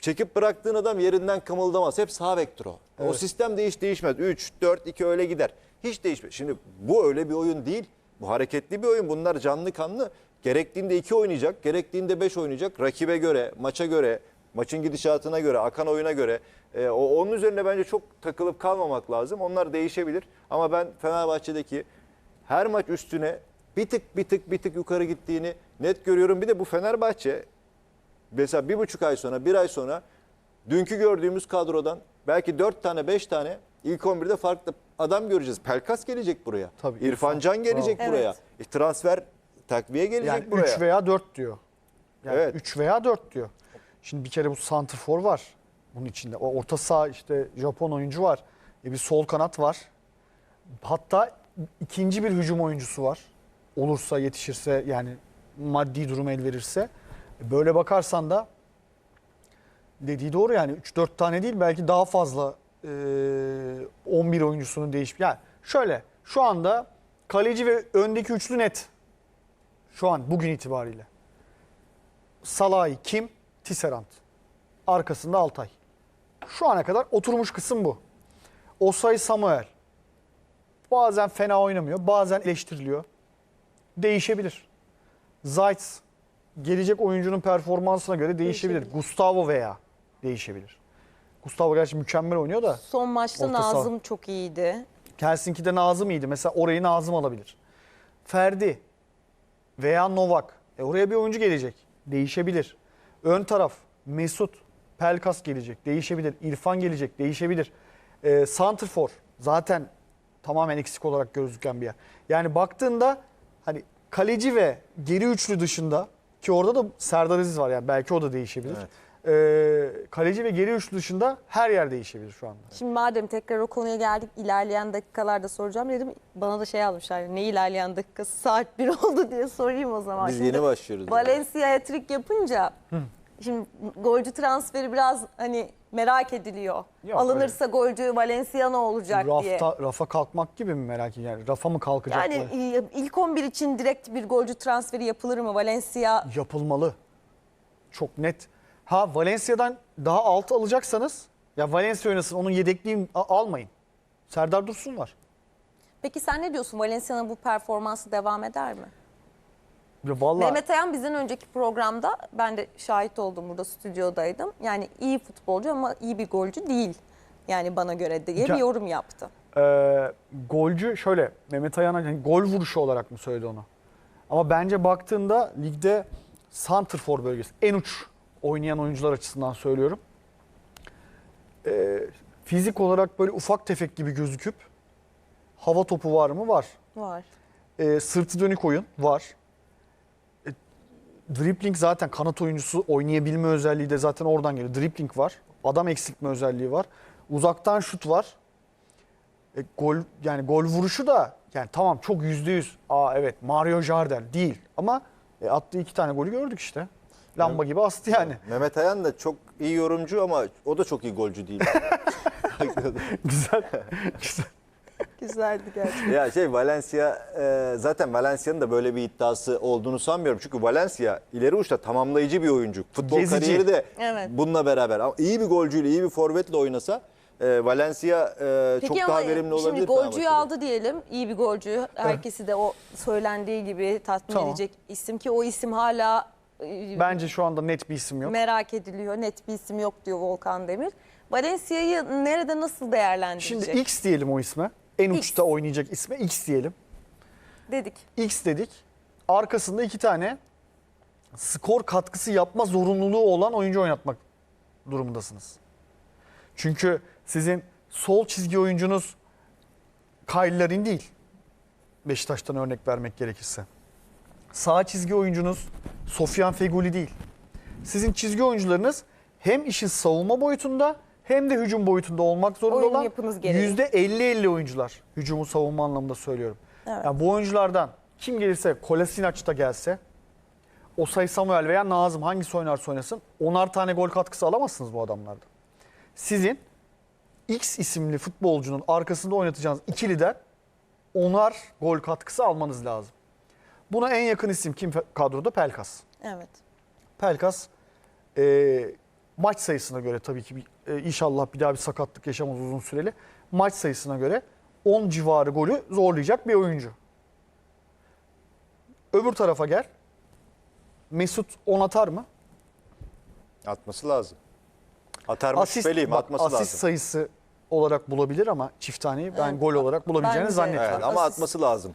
çekip bıraktığın adam yerinden kımıldamaz. Hep sağ vektör o. O sistem de hiç değişmez. 3, 4, 2 öyle gider. Hiç değişmez. Şimdi bu öyle bir oyun değil. Bu hareketli bir oyun. Bunlar canlı kanlı. Gerektiğinde 2 oynayacak, gerektiğinde 5 oynayacak. Rakibe göre, maça göre, maçın gidişatına göre, akan oyuna göre. e, o onun üzerine bence çok takılıp kalmamak lazım. Onlar değişebilir. Ama ben Fenerbahçe'deki her maç üstüne bir tık bir tık bir tık yukarı gittiğini net görüyorum. Bir de bu Fenerbahçe mesela bir buçuk ay sonra, bir ay sonra dünkü gördüğümüz kadrodan belki dört tane, beş tane ilk 11'de farklı adam göreceğiz. Pelkas gelecek buraya. Tabii, İrfan Can gelecek Bravo. buraya. Evet. E, transfer takviye gelecek Yani buraya. 3 veya 4 diyor. Yani Evet. 3 veya 4 diyor. Şimdi bir kere bu santrfor var bunun içinde. O orta saha işte Japon oyuncu var. E bir sol kanat var. Hatta ikinci bir hücum oyuncusu var. Olursa yetişirse yani maddi durum el verirse. Böyle bakarsan da dediği doğru yani 3-4 tane değil belki daha fazla e, 11 oyuncusunun değişip yani şöyle şu anda kaleci ve öndeki üçlü net. Şu an bugün itibariyle. Salahi kim? Tisserand. Arkasında Altay. Şu ana kadar oturmuş kısım bu. Osay Samuel. Bazen fena oynamıyor, bazen eleştiriliyor. Değişebilir. Zayt gelecek oyuncunun performansına göre değişebilir. Değişebilir. Gustavo veya değişebilir. Gustavo gerçi mükemmel oynuyor da Son maçta Orta saha. Nazım çok iyiydi. Helsinki'de Nazım iyiydi. Mesela orayı Nazım alabilir. Ferdi veya Novak. E oraya bir oyuncu gelecek. Değişebilir. Ön taraf Mesut, Pelkas gelecek. Değişebilir. İrfan gelecek. Değişebilir. E, Santrfor zaten tamamen eksik olarak gözüken bir yer. Yani baktığında hani kaleci ve geri üçlü dışında ki orada da Serdar Aziz var yani belki o da değişebilir. E, kaleci ve geri üçlü dışında her yer değişebilir şu anda. Şimdi madem tekrar o konuya geldik ilerleyen dakikalarda soracağım dedim. Bana da şey almışlar ne ilerleyen dakikası saat 1 oldu diye sorayım o zaman. Biz Şimdi yeni başlıyoruz. Valencia hat-trick yapınca şimdi golcü transferi biraz hani merak ediliyor. Yok, Alınırsa golcü Valencia ne olacak diye. Rafta, rafa kalkmak gibi mi merak ediyorum? Yani rafa mı kalkacak Yani mı? e, ilk 11 için direkt bir golcü transferi yapılır mı? Valencia Yapılmalı. Çok net. Ha Valencia'dan daha altı alacaksanız ya Valencia oynasın onun yedekliğini a- almayın. Serdar Dursun var. Peki sen ne diyorsun? Valencia'nın bu performansı devam eder mi? Vallahi Mehmet Ayan bizden önceki programda ben de şahit oldum burada stüdyodaydım. Yani iyi futbolcu ama iyi bir golcü değil. Yani bana göre diye bir yorum yaptı. e, golcü şöyle Mehmet Ayan hani gol vuruşu olarak mı söyledi onu? Ama bence baktığında ligde santrfor bölgesi en uç oynayan oyuncular açısından söylüyorum. E, fizik olarak böyle ufak tefek gibi gözüküp hava topu var mı? Var. Var. E, sırtı dönük oyun var. Dribbling zaten kanat oyuncusu oynayabilme özelliği de zaten oradan geliyor. Dribbling var. Adam eksiltme özelliği var. Uzaktan şut var. E, gol yani gol vuruşu da yani tamam çok yüzde yüz. Aa evet Mario Jardel değil ama e, attığı iki tane golü gördük işte. Lamba gibi astı yani. Mehmet Ayan da çok iyi yorumcu ama o da çok iyi golcü değil. Güzel. Güzel. Güzeldi gerçekten. ya şey Valencia e, zaten Valencia'nın da böyle bir iddiası olduğunu sanmıyorum. Çünkü Valencia ileri uçta tamamlayıcı bir oyuncu. Futbol Gezici. kariyeri de Evet. bununla beraber. Ama iyi bir golcüyle, iyi bir forvetle oynasa e, Valencia e, çok Peki daha ama verimli olabilir. şimdi golcüyü Fenerbahçe'de. aldı diyelim. iyi bir golcü. Herkesi de o söylendiği gibi tatmin Tamam. edecek isim ki o isim hala e, Bence şu anda net bir isim yok. merak ediliyor. Net bir isim yok diyor Volkan Demir. Valencia'yı nerede nasıl değerlendirecek? Şimdi X diyelim o isme. En X. uçta oynayacak isme X diyelim. dedik. X dedik. Arkasında iki tane skor katkısı yapma zorunluluğu olan oyuncu oynatmak durumundasınız. Çünkü sizin sol çizgi oyuncunuz Kyle Larin değil. Beşiktaş'tan örnek vermek gerekirse. Sağ çizgi oyuncunuz Sofyan Feguli değil. Sizin çizgi oyuncularınız hem işin savunma boyutunda hem de hücum boyutunda olmak zorunda Oyun olan yapınız gereği. %50-50 oyuncular. Hücumu savunma anlamında söylüyorum. Evet. Yani bu oyunculardan kim gelirse Kolasinac da gelse Osay Samuel veya Nazım hangisi oynarsa oynasın onar tane gol katkısı alamazsınız bu adamlardan. Sizin X isimli futbolcunun arkasında oynatacağınız ikiliden onar gol katkısı almanız lazım. Buna en yakın isim kim kadroda? Pelkas. Evet. Pelkas e, maç sayısına göre tabii ki bir, e, inşallah bir daha bir sakatlık yaşamaz uzun süreli. Maç sayısına göre 10 civarı golü zorlayacak bir oyuncu. Öbür tarafa gel. Mesut 10 atar mı? Atması lazım. Atar mı Asist, şüpheliyim bak, atması asist lazım. sayısı olarak bulabilir ama çift taneyi ben Evet. gol olarak bulabileceğini zannetmiyorum. Evet, ama Asist. atması lazım.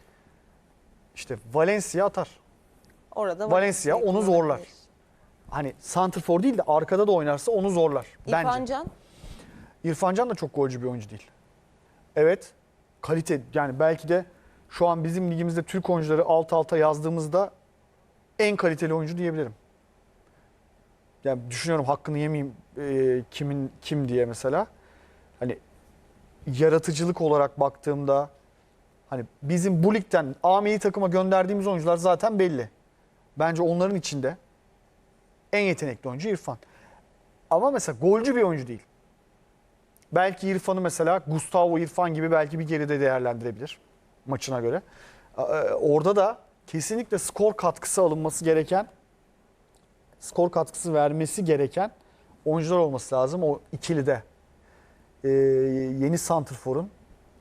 İşte Valencia atar. Orada Valencia onu zorlar. Hani santrfor değil de arkada da oynarsa onu zorlar. Bence. İrfan Can İrfan Can da çok golcü bir oyuncu değil. Evet. Kalite yani belki de şu an bizim ligimizde Türk oyuncuları alt alta yazdığımızda en kaliteli oyuncu diyebilirim. Yani düşünüyorum hakkını yemeyeyim e, kimin kim diye mesela. Hani yaratıcılık olarak baktığımda hani bizim bu ligden A takıma gönderdiğimiz oyuncular zaten belli. Bence onların içinde en yetenekli oyuncu İrfan. Ama mesela golcü bir oyuncu değil. Belki İrfan'ı mesela Gustavo İrfan gibi belki bir geride değerlendirebilir maçına göre. Ee, Orada da kesinlikle skor katkısı alınması gereken, skor katkısı vermesi gereken oyuncular olması lazım o ikilide. Ee, yeni Santrfor'un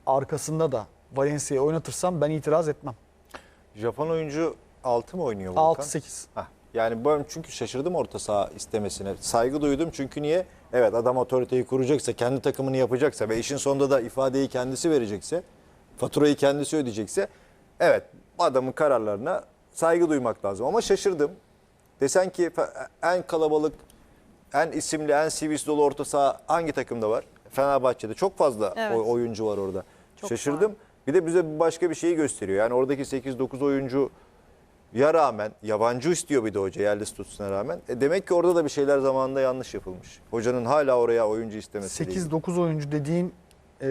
arkasında da Valencia'yı oynatırsam ben itiraz etmem. Japon oyuncu 6 mı oynuyor Volkan? 6-8. Yani ben çünkü şaşırdım orta saha istemesine. Saygı duydum çünkü niye? Evet adam otoriteyi kuracaksa, kendi takımını yapacaksa ve işin sonunda da ifadeyi kendisi verecekse, faturayı kendisi ödeyecekse evet adamın kararlarına saygı duymak lazım. Ama şaşırdım. Desen ki en kalabalık, en isimli, en CV'si dolu orta saha hangi takımda var? Fenerbahçe'de çok fazla Evet. oyuncu var orada. Çok Şaşırdım. var. Bir de bize başka bir şeyi gösteriyor. Yani oradaki 8-9 oyuncu ya rağmen yabancı istiyor bir de hoca yerli statüsüne rağmen. E demek ki orada da bir şeyler zamanında yanlış yapılmış. Hocanın hala oraya oyuncu istemesi. 8-9 oyuncu dediğin e,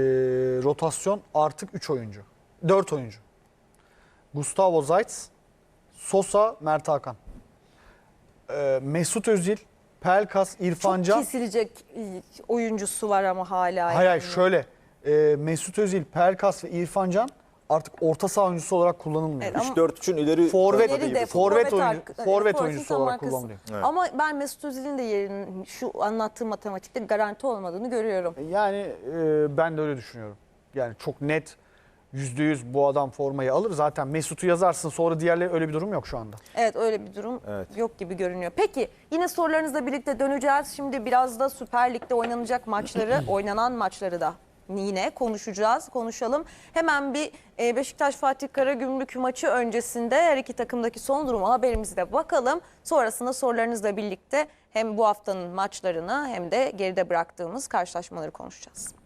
rotasyon artık 3 oyuncu. 4 oyuncu. Gustavo Zayt, Sosa, Mert Hakan. E, Mesut Özil, Pelkas, İrfan çok Can. kesilecek e, oyuncusu var ama hala. Hayır hayır yani. şöyle. e, Mesut Özil, Pelkas ve İrfan Can artık orta saha oyuncusu olarak kullanılmıyor. Evet, ama- 3-4-3'ün ileri Forvet- İleri de forvet futbol. oyuncu- arka- forvet forvet oyuncusu tam olarak arkası. kullanılıyor. Evet. Ama ben Mesut Özil'in de yerinin şu anlattığım matematikte garanti olmadığını görüyorum. Yani e, ben de öyle düşünüyorum. Yani çok net %100 bu adam formayı alır. Zaten Mesut'u yazarsın sonra diğerleri öyle bir durum yok şu anda. Evet öyle bir durum Evet. yok gibi görünüyor. Peki yine sorularınızla birlikte döneceğiz. Şimdi biraz da Süper Lig'de oynanacak maçları, oynanan maçları da yine konuşacağız, konuşalım. Hemen bir e, Beşiktaş Fatih Karagümrük maçı öncesinde her iki takımdaki son durumu haberimize de bakalım. Sonrasında sorularınızla birlikte hem bu haftanın maçlarını hem de geride bıraktığımız karşılaşmaları konuşacağız.